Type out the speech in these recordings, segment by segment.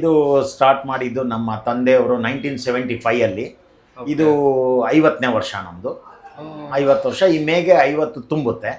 ಇದು ಸ್ಟಾರ್ಟ್ ಮಾಡಿದ್ದು ನಮ್ಮ ತಂದೆಯವರು ನೈನ್ಟೀನ್ ಸೆವೆಂಟಿ ಫೈವ್ ಅಲ್ಲಿ ಇದು ಐವತ್ತನೇ ವರ್ಷ ನಮ್ಮದು ಐವತ್ತು ವರ್ಷ ಈ ಮೇಗೆ ಐವತ್ತು ತುಂಬುತ್ತೆ.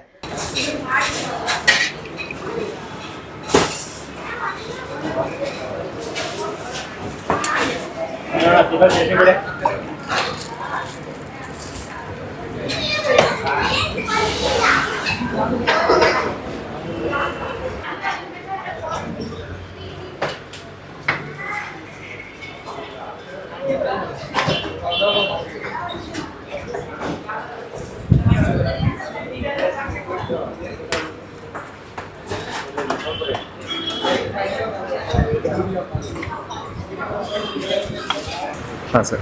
ಹಾಂ ಸರ್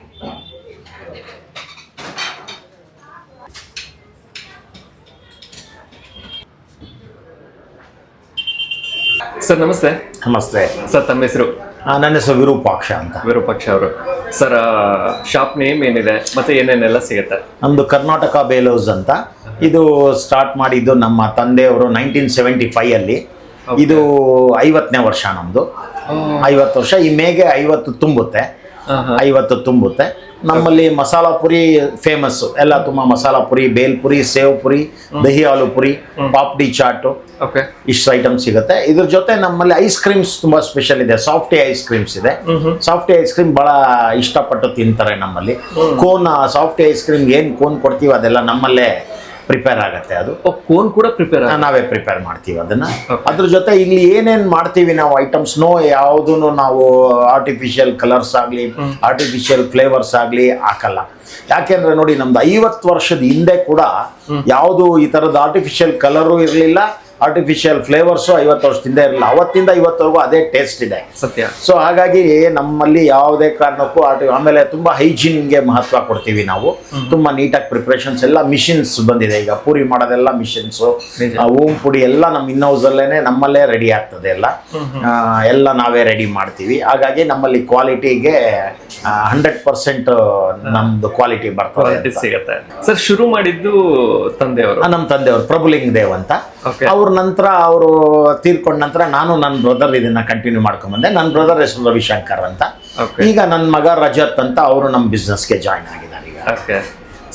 ಸರ್ ನಮಸ್ತೆ. ನಮಸ್ತೆ. ಸರ್ ತಮ್ಮ ಹೆಸರು? ನನ್ನ ಹೆಸರು ವಿರೂಪಾಕ್ಷ ಅಂತ. ವಿರೂಪಾಕ್ಷ ಅವರು. ಸರ್ ಶಾಪ್ ನೇಮ್ ಏನಿದೆ ಮತ್ತೆ ಏನೇನೆಲ್ಲ ಸಿಗುತ್ತೆ? ನಮ್ಮದು ಕರ್ನಾಟಕ ಬೇಲೋಸ್ ಅಂತ. ಇದು ಸ್ಟಾರ್ಟ್ ಮಾಡಿದ್ದು ನಮ್ಮ ತಂದೆಯವರು ನೈನ್ಟೀನ್ ಸೆವೆಂಟಿ ಫೈವ್ ಅಲ್ಲಿ. ಇದು ಐವತ್ತನೇ ವರ್ಷ ನಮ್ಮದು ಐವತ್ತು ವರ್ಷ ಈ ಮೇಗೆ ಐವತ್ತು ತುಂಬುತ್ತೆ. ಐವತ್ತು ತುಂಬುತ್ತೆ. ನಮ್ಮಲ್ಲಿ ಮಸಾಲ ಪುರಿ ಫೇಮಸ್ಸು ಎಲ್ಲ ತುಂಬಾ ಮಸಾಲ ಪುರಿ ಬೇಲ್ ಪುರಿ ಸೇವ್ ಪುರಿ ದಹಿ ಆಲೂ ಪುರಿ ಪಾಪ್ಡಿ ಚಾಟು. ಓಕೆ ಇಷ್ಟು ಐಟಮ್ ಸಿಗುತ್ತೆ. ಇದ್ರ ಜೊತೆ ನಮ್ಮಲ್ಲಿ ಐಸ್ ಕ್ರೀಮ್ಸ್ ತುಂಬಾ ಸ್ಪೆಷಲ್ ಇದೆ. ಸಾಫ್ಟಿ ಐಸ್ ಕ್ರೀಮ್ಸ್ ಇದೆ. ಸಾಫ್ಟಿ ಐಸ್ ಕ್ರೀಮ್ ಬಹಳ ಇಷ್ಟಪಟ್ಟು ತಿಂತಾರೆ ನಮ್ಮಲ್ಲಿ. ಕೋನ್ ಸಾಫ್ಟಿ ಐಸ್ ಕ್ರೀಮ್ ಏನ್ ಕೋನ್ ಕೊಡ್ತೀವಿ ಅದೆಲ್ಲ ನಮ್ಮಲ್ಲೇ ಪ್ರಿಪೇರ್ ಆಗುತ್ತೆ ಅದು. ಕೋನ್ ಕೂಡ ಪ್ರಿಪೇರ್ ನಾವೇ ಪ್ರಿಪೇರ್ ಮಾಡ್ತೀವಿ ಅದನ್ನ. ಅದ್ರ ಜೊತೆ ಇಲ್ಲಿ ಏನೇನ್ ಮಾಡ್ತೀವಿ ನಾವು ಐಟಮ್ಸ್ ನೋ ಯಾವುದೂ ನಾವು ಆರ್ಟಿಫಿಷಿಯಲ್ ಕಲರ್ಸ್ ಆಗಲಿ ಆರ್ಟಿಫಿಷಿಯಲ್ ಫ್ಲೇವರ್ಸ್ ಆಗಲಿ ಹಾಕಲ್ಲ. ಯಾಕೆಂದ್ರೆ ನೋಡಿ ನಮ್ದು ಐವತ್ತು ವರ್ಷದ ಹಿಂದೆ ಕೂಡ ಯಾವುದು ಈ ಥರದ ಆರ್ಟಿಫಿಷಿಯಲ್ ಕಲರು ಇರಲಿಲ್ಲ ಆರ್ಟಿಫಿಷಿಯಲ್ ಫ್ಲೇವರ್ಸು ಐವತ್ತು ವರ್ಷದಿಂದ ಇರಲಿಲ್ಲ. ಅವತ್ತಿಂದ ಇವತ್ತವರೆಗೂ ಅದೇ ಟೇಸ್ಟ್ ಇದೆ. ಸತ್ಯ. ಸೊ ಹಾಗಾಗಿ ನಮ್ಮಲ್ಲಿ ಯಾವುದೇ ಕಾರಣಕ್ಕೂ ಆರ್ಟಿ ಆಮೇಲೆ ತುಂಬ ಹೈಜೀನ್ಗೆ ಮಹತ್ವ ಕೊಡ್ತೀವಿ ನಾವು. ತುಂಬ ನೀಟಾಗಿ ಪ್ರಿಪ್ರೇಷನ್ಸ್ ಎಲ್ಲ ಮಿಷಿನ್ಸ್ ಬಂದಿದೆ. ಈಗ ಪೂರಿ ಮಾಡೋದೆಲ್ಲ ಮಿಷಿನ್ಸು. ಓಮ್ ಪುಡಿ ಎಲ್ಲ ನಮ್ಮ ಇನ್ ಹೌಸಲ್ಲೇ ನಮ್ಮಲ್ಲೇ ರೆಡಿ ಆಗ್ತದೆ ಎಲ್ಲ. ಎಲ್ಲ ನಾವೇ ರೆಡಿ ಮಾಡ್ತೀವಿ. ಹಾಗಾಗಿ ನಮ್ಮಲ್ಲಿ ಕ್ವಾಲಿಟಿಗೆ ಹಂಡ್ರೆಡ್ ಪರ್ಸೆಂಟ್ ನಮ್ದು ಕ್ವಾಲಿಟಿ ಬರ್ತದೆ ಸಿಗುತ್ತೆ. ಸರ್ ಶುರು ಮಾಡಿದ್ದು ತಂದೆಯವರು? ನಮ್ಮ ತಂದೆಯವರು ಪ್ರಭುಲಿಂಗ್ ದೇವ್ ಅಂತ. ಅವ್ರ ನಂತರ ಅವರು ತೀರ್ಕೊಂಡ ನಂತರ ನಾನು ನನ್ನ ಬ್ರದರ್ ಇದನ್ನ ಕಂಟಿನ್ಯೂ ಮಾಡ್ಕೊಂಬಂದೆ ನನ್ನ ಬ್ರದರ್ ಹೆಸರು ರವಿಶಂಕರ್ ಅಂತ. ಈಗ ನನ್ನ ಮಗ ರಜತ್ ಅಂತ ಅವರು ನಮ್ಮ ಬಿಸ್ನೆಸ್ಗೆ ಜಾಯ್ನ್ ಆಗಿದ್ದಾರೆ ಈಗ. ಓಕೆ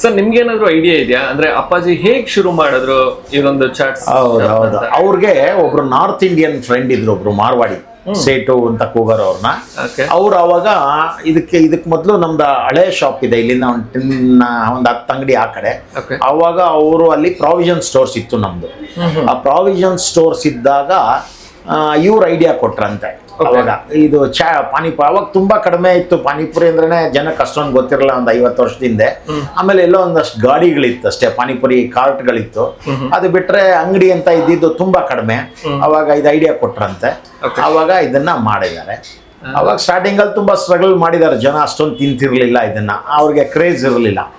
ಸರ್ ನಿಮ್ಗೆ ಏನಾದ್ರು ಐಡಿಯಾ ಇದೆಯಾ? ಅಂದ್ರೆ ಅಪ್ಪಾಜಿ ಹೇಗ್ ಶುರು ಮಾಡಿದ್ರು ಇದೊಂದು ಚಾಟ್ಸ್ ಹೌದು ಹೌದು. ಅವ್ರಿಗೆ ಒಬ್ರು ನಾರ್ತ್ ಇಂಡಿಯನ್ ಫ್ರೆಂಡ್ ಇದ್ರು ಒಬ್ರು ಮಾರ್ವಾಡಿ. ಸೇಟು ಅಂತ ಕೂಗರ್ ಅವ್ರನ್ನ ಓಕೆ ಅವ್ರು ಅವಾಗ ಇದಕ್ಕೆ ಇದಕ್ಕೆ ಮೊದಲು ನಮ್ದು ಹಳೆ ಶಾಪ್ ಇದೆ ಇಲ್ಲಿಂದ ಒಂದು ಟಿನ್ ಒಂದು ಹತ್ತು ಅಂಗಡಿ ಆ ಕಡೆ. ಓಕೆ ಅವಾಗ ಅವರು ಅಲ್ಲಿ ಪ್ರಾವಿಷನ್ ಸ್ಟೋರ್ಸ್ ಇತ್ತು ನಮ್ದು. ಆ ಪ್ರಾವಿಷನ್ ಸ್ಟೋರ್ಸ್ ಇದ್ದಾಗ ಇವ್ರು ಐಡಿಯಾ ಕೊಟ್ರಂತೆ. ಅವಾಗ ಇದು ಚಾ ಪಾನಿಪುರಿ ಅವಾಗ ತುಂಬಾ ಕಡಿಮೆ ಇತ್ತು. ಪಾನಿಪುರಿ ಅಂದ್ರೆ ಜನಕ್ಕೆ ಅಷ್ಟೊಂದು ಗೊತ್ತಿರಲ್ಲ ಒಂದು ಐವತ್ತು ವರ್ಷದಿಂದ. ಆಮೇಲೆ ಎಲ್ಲೋ ಒಂದಷ್ಟು ಗಾಡಿಗಳಿತ್ತು ಅಷ್ಟೇ ಪಾನಿಪುರಿ ಕಾರ್ಟ್ಗಳಿತ್ತು. ಅದು ಬಿಟ್ರೆ ಅಂಗಡಿ ಅಂತ ಇದ್ದಿದ್ದು ತುಂಬಾ ಕಡಿಮೆ. ಅವಾಗ ಇದು ಐಡಿಯಾ ಕೊಟ್ರಂತೆ. ಅವಾಗ ಇದನ್ನ ಮಾಡಿದ್ದಾರೆ. ಅವಾಗ ಸ್ಟಾರ್ಟಿಂಗ್ ಅಲ್ಲಿ ತುಂಬಾ ಸ್ಟ್ರಗಲ್ ಮಾಡಿದ್ದಾರೆ. ಜನ ಅಷ್ಟೊಂದು ತಿಂತಿರ್ಲಿಲ್ಲ ಇದನ್ನ. ಅವ್ರಿಗೆ ಕ್ರೇಜ್ ಇರಲಿಲ್ಲ.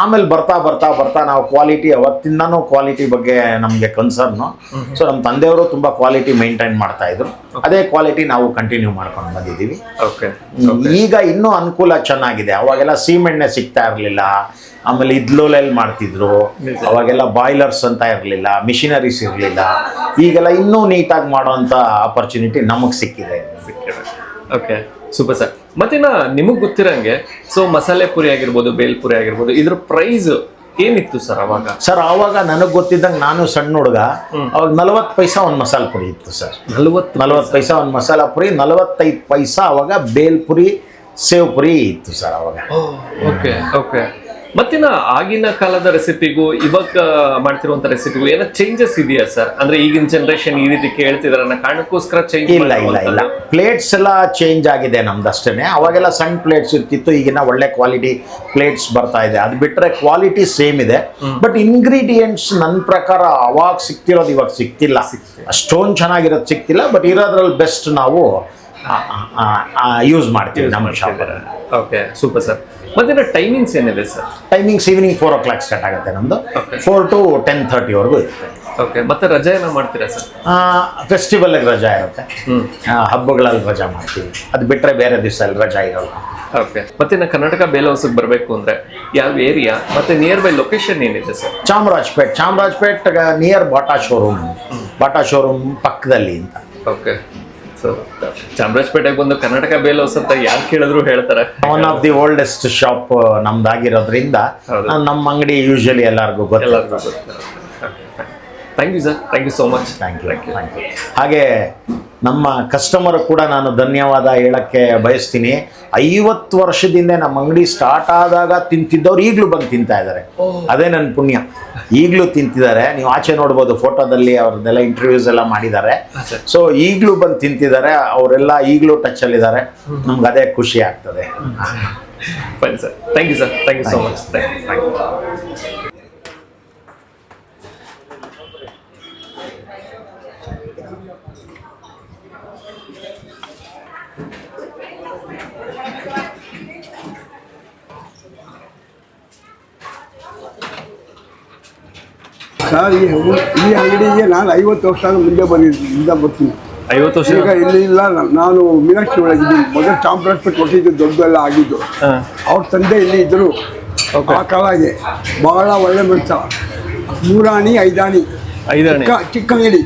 ಆಮೇಲೆ ಬರ್ತಾ ಬರ್ತಾ ಬರ್ತಾ ನಾವು ಕ್ವಾಲಿಟಿ ಅವತ್ತಿಂದನೂ ಕ್ವಾಲಿಟಿ ಬಗ್ಗೆ ನಮಗೆ ಕನ್ಸರ್ನು ಸೊ ನಮ್ಮ ತಂದೆಯವರು ತುಂಬ ಕ್ವಾಲಿಟಿ ಮೇಂಟೈನ್ ಮಾಡ್ತಾ ಇದ್ರು. ಅದೇ ಕ್ವಾಲಿಟಿ ನಾವು ಕಂಟಿನ್ಯೂ ಮಾಡ್ಕೊಂಡು ಬಂದಿದ್ದೀವಿ. ಓಕೆ ಈಗ ಇನ್ನೂ ಅನುಕೂಲ ಚೆನ್ನಾಗಿದೆ. ಅವಾಗೆಲ್ಲ ಸೀಮೆಣ್ಣೆ ಸಿಗ್ತಾ ಇರಲಿಲ್ಲ. ಆಮೇಲೆ ಇದ್ಲೋಲೆಲ್ಲಿ ಮಾಡ್ತಿದ್ರು. ಅವಾಗೆಲ್ಲ ಬಾಯ್ಲರ್ಸ್ ಅಂತ ಇರಲಿಲ್ಲ. ಮಿಷಿನರೀಸ್ ಇರಲಿಲ್ಲ. ಈಗೆಲ್ಲ ಇನ್ನೂ ನೀಟಾಗಿ ಮಾಡೋಂಥ ಆಪರ್ಚುನಿಟಿ ನಮಗೆ ಸಿಕ್ಕಿದೆ. ಓಕೆ ಸೂಪರ್ ಸರ್ ಮತ್ತಿನ್ನ ನಿಮಗೆ ಗೊತ್ತಿರಂಗೆ ಸೊ ಮಸಾಲೆ ಪುರಿ ಆಗಿರ್ಬೋದು ಬೇಲ್ ಪುರಿ ಆಗಿರ್ಬೋದು ಇದ್ರ ಪ್ರೈಸ್ ಏನಿತ್ತು ಸರ್ ಅವಾಗ? ಸರ್ ಆವಾಗ ನನಗೆ ಗೊತ್ತಿದ್ದಂಗೆ ನಾನು ಸಣ್ಣ ಹುಡುಗ ಅವಾಗ ನಲವತ್ತು ಪೈಸಾ ಒಂದು ಮಸಾಲೆ ಪುರಿ ಇತ್ತು ಸರ್ ನಲವತ್ತು ನಲವತ್ತು ಪೈಸಾ ಒಂದು ಮಸಾಲ ಪುರಿ ನಲವತ್ತೈದು ಪೈಸಾ ಅವಾಗ ಬೇಲ್ ಪುರಿ ಸೇವ್ ಪುರಿ ಇತ್ತು ಸರ್ ಅವಾಗ. ಓಕೆ ಓಕೆ ಮತ್ತಿನ ಆಗಿನ ಕಾಲದ ರೆಸಿಪಿಗೂ ಇವಾಗ ಮಾಡ್ತಿರುವಂತ ರೆಸಿಪಿಗೂ ಏನೋ ಚೇಂಜಸ್ ಇದೆಯಾ ಸರ್ ಅಂದ್ರೆ ಈಗಿನ ಜನರೇಷನ್ ಈ ರೀತಿ ಕೇಳ್ತಿದಾರೆ ಅನ್ನೋ ಕಾರಣಕ್ಕೋಸ್ಕರ ಚೇಂಜ್ ಇಲ್ಲ ಇಲ್ಲ ಇಲ್ಲ. ಪ್ಲೇಟ್ಸ್ ಎಲ್ಲ ಚೇಂಜ್ ಆಗಿದೆ ನಮ್ದು ಅಷ್ಟೇ ಅವಾಗೆಲ್ಲ ಸಣ್ಣ ಪ್ಲೇಟ್ಸ್ ಇರ್ತಿತ್ತು ಈಗಿನ ಒಳ್ಳೆ ಕ್ವಾಲಿಟಿ ಪ್ಲೇಟ್ಸ್ ಬರ್ತಾ ಇದೆ. ಅದು ಬಿಟ್ಟರೆ ಕ್ವಾಲಿಟಿ ಸೇಮ್ ಇದೆ. ಬಟ್ ಇಂಗ್ರೀಡಿಯೆಂಟ್ಸ್ ನನ್ನ ಪ್ರಕಾರ ಅವಾಗ ಸಿಕ್ತಿರೋದು ಇವಾಗ ಸಿಕ್ತಿಲ್ಲ. ಅಷ್ಟೊಂದು ಚೆನ್ನಾಗಿರೋದು ಸಿಕ್ತಿಲ್ಲ ಬಟ್ ಇರೋದ್ರಲ್ಲಿ ಬೆಸ್ಟ್ ನಾವು ಯೂಸ್ ಮಾಡ್ತೀವಿ ನಮ್ಮ ಶಾಪಲ್ಲಿ ಓಕೆ ಸೂಪರ್ ಸರ್ ಮತ್ತಿನ ಟೈಮಿಂಗ್ಸ್ ಏನಿದೆ sir timings evening four o'clock start ಆಗುತ್ತೆ ನಮ್ಮದು. ಫೋರ್ ಟು ಟೆನ್ ಥರ್ಟಿವರೆಗೂ ಇರುತ್ತೆ. ಓಕೆ ಮತ್ತೆ ರಜೆ ಏನೋ ಮಾಡ್ತೀರಾ ಸರ್ ಫೆಸ್ಟಿವಲ್ಗೆ ರಜಾ ಇರುತ್ತೆ ಹಬ್ಬಗಳಲ್ಲಿ ರಜಾ ಮಾಡ್ತೀವಿ. ಅದು ಬಿಟ್ಟರೆ ಬೇರೆ ದಿವಸ ಅಲ್ಲಿ ರಜಾ ಇರೋಲ್ಲ. ಓಕೆ ಮತ್ತೆ ನಾ ಕರ್ನಾಟಕ ಬೇಲ್ ಹೌಸ್ಗೆ ಬರಬೇಕು ಅಂದ್ರೆ ಯಾವ ಏರಿಯಾ ಮತ್ತೆ ನಿಯರ್ ಬೈ ಲೊಕೇಶನ್ ಏನಿದೆ sir Chamarajpet. Chamarajpet near Bata showroom Bata showroom ಪಕ್ಕದಲ್ಲಿ ಅಂತ. ಓಕೆ ಸೊ ಚಾಮರಾಜಪೇಟೆಗೆ ಬಂದು ಕರ್ನಾಟಕ ಬೇಲ್ ಹೌಸ್ ಅಂತ ಯಾರು ಕೇಳಿದ್ರು ಹೇಳ್ತಾರೆ. One of the oldest shop ನಮ್ದಾಗಿರೋದ್ರಿಂದ ನಮ್ಮ ಅಂಗಡಿ ಯೂಶಲಿ ಎಲ್ಲರಿಗೂ ಗೊತ್ತಿಲ್ಲ thank you sir thank you so much thank you thank you ಹಾಗೆ ನಮ್ಮ ಕಸ್ಟಮರ್ ಕೂಡ ನಾನು ಧನ್ಯವಾದ ಹೇಳಕ್ಕೆ ಬಯಸ್ತೀನಿ. ಐವತ್ತು ವರ್ಷದಿಂದ ನಮ್ಮ ಅಂಗಡಿ ಸ್ಟಾರ್ಟ್ ಆದಾಗ ತಿಂತಿದ್ದವ್ರು ಈಗಲೂ ಬಂದು ತಿಂತಾ ಇದ್ದಾರೆ. ಅದೇ ನನ್ನ ಪುಣ್ಯ. ಈಗಲೂ ತಿಂತಿದ್ದಾರೆ. ನೀವು ಆಚೆ ನೋಡ್ಬೋದು ಫೋಟೋದಲ್ಲಿ ಅವ್ರದ್ದೆಲ್ಲ ಇಂಟರ್ವ್ಯೂಸ್ ಎಲ್ಲ ಮಾಡಿದ್ದಾರೆ. ಸೊ ಈಗಲೂ ಬಂದು ತಿಂತಿದ್ದಾರೆ. ಅವರೆಲ್ಲ ಈಗಲೂ ಟಚಲ್ಲಿದ್ದಾರೆ ನಮ್ಗೆ ಅದೇ ಖುಷಿ ಆಗ್ತದೆ. Sir thank you sir thank you so much thank you sir ಈ ಈ ಅಂಗಡಿಗೆ ನಾನು ಐವತ್ತು ವರ್ಷ ಮುಂದೆ ಬಂದಿದ್ದ ಬರ್ತೀನಿ. ಐವತ್ತು ವರ್ಷ? ಈಗ ಇಲ್ಲಿ ಇಲ್ಲ ನಾನು ಮೀನಾಕ್ಷಿ ಒಳಗಿದ್ದೀನಿ ಮೊದಲು ಚಾಮರಾಜಪೇಟೆ ಕೊಟ್ಟಿದ್ದು ದೊಡ್ಡದೆಲ್ಲ ಆಗಿದ್ದು. ಅವ್ರ ತಂದೆ ಇಲ್ಲಿ ಇದ್ದರು ಆ ಕಾಲಾಗೆ ಬಹಳ ಒಳ್ಳೆ ಮನುಷ್ಯ. ಮೂರಾಣಿ ಐದಾಣಿ. ಐದಾಣಿ. ಚಿಕ್ಕ ಚಿಕ್ಕ ಅಂಗಡಿ.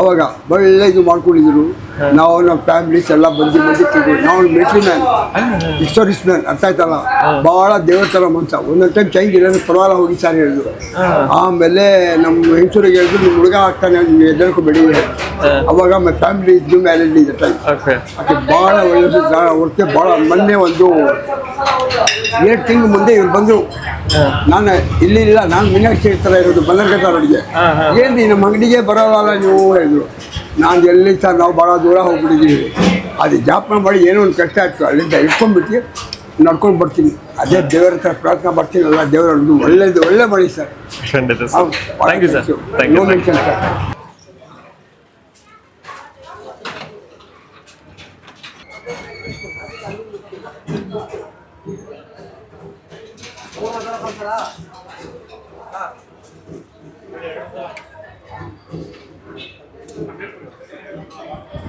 ಅವಾಗ ಒಳ್ಳೆ ಇದು ಮಾಡ್ಕೊಂಡಿದ್ರು. ನಾವು ನಮ್ಮ ಫ್ಯಾಮಿಲೀಸ್ ಎಲ್ಲ ಬಂದು ಬಂದು ತಿಂದ್ರು ನಾವು ಮಿಲಿಟ್ರಿ ಮ್ಯಾನ್ ಹಿಸ್ಟೋರಿಸ್ ಮ್ಯಾನ್ ಅರ್ಥ ಆಯ್ತಲ್ಲ? ಭಾಳ ದೇವರ ಥರ ಮನುಷ್ಯ ಒಂದೊಂದು ಟೈಮ್ ಚೇಂಜ್ ಇಲ್ಲ ಪರವಾಗಿಲ್ಲ ಹೋಗಿ ಸರ್ ಹೇಳಿದ್ರು. ಆಮೇಲೆ ನಮ್ಮ ಹೆಂಗಸರಿಗೆ ಹೇಳಿದ್ರು ನಿಮ್ಮ ಹುಡುಗ ಆಗ್ತಾನೆ ನೀವು ಬಿಡಿ. ಅವಾಗ ನಮ್ಮ ಫ್ಯಾಮಿಲಿ ಇದ್ದು ಮ್ಯಾರೇಜ್ ಇದೆ ಟೈಮ್ ಅದಕ್ಕೆ ಭಾಳ ಒಳ್ಳೆ ಅವ್ರಿಗೆ ಭಾಳ ಮೊನ್ನೆ ಒಂದು ಎರಡು ತಿಂಗಳು ಮುಂದೆ ಇವ್ರು ಬಂದರು. ನಾನು ಇಲ್ಲಿ ಇಲ್ಲ ನಾನು ಮೀನಾಕ್ಷಿ ಥರ ಇರೋದು ಬನ್ನರ್ಘಟ್ಟ ರೋಡ್ಗೆ ಏನು ನಮ್ಮ ಅಂಗಡಿಗೆ ಬರೋಲ್ಲ ನೀವು? ಹೇಳಿದ್ರು. ನಾನು ಎಲ್ಲಿ ಸರ್ ನಾವು ಭಾಳ ದೂರ ಹೋಗ್ಬಿಟ್ಟಿದ್ದೀವಿ ಅದು ಜಾಪನ ಮಾಡಿ ಏನೋ ಒಂದು ಕಷ್ಟ ಆಯಿತು ಅಲ್ಲಿಂದ ಇಟ್ಕೊಂಡ್ಬಿಟ್ಟು ನಡ್ಕೊಂಡು ಬರ್ತೀನಿ. ಅದೇ ದೇವರ ಹತ್ರ ಪ್ರಾರ್ಥನೆ ಮಾಡ್ತೀನಿ ಅಲ್ಲ ದೇವರದ್ದು ಒಳ್ಳೇದು ಒಳ್ಳೆ ಮಾಡಿ ಸರ್. ಖಂಡಿತ sir. Thank you sir thank you no mention sir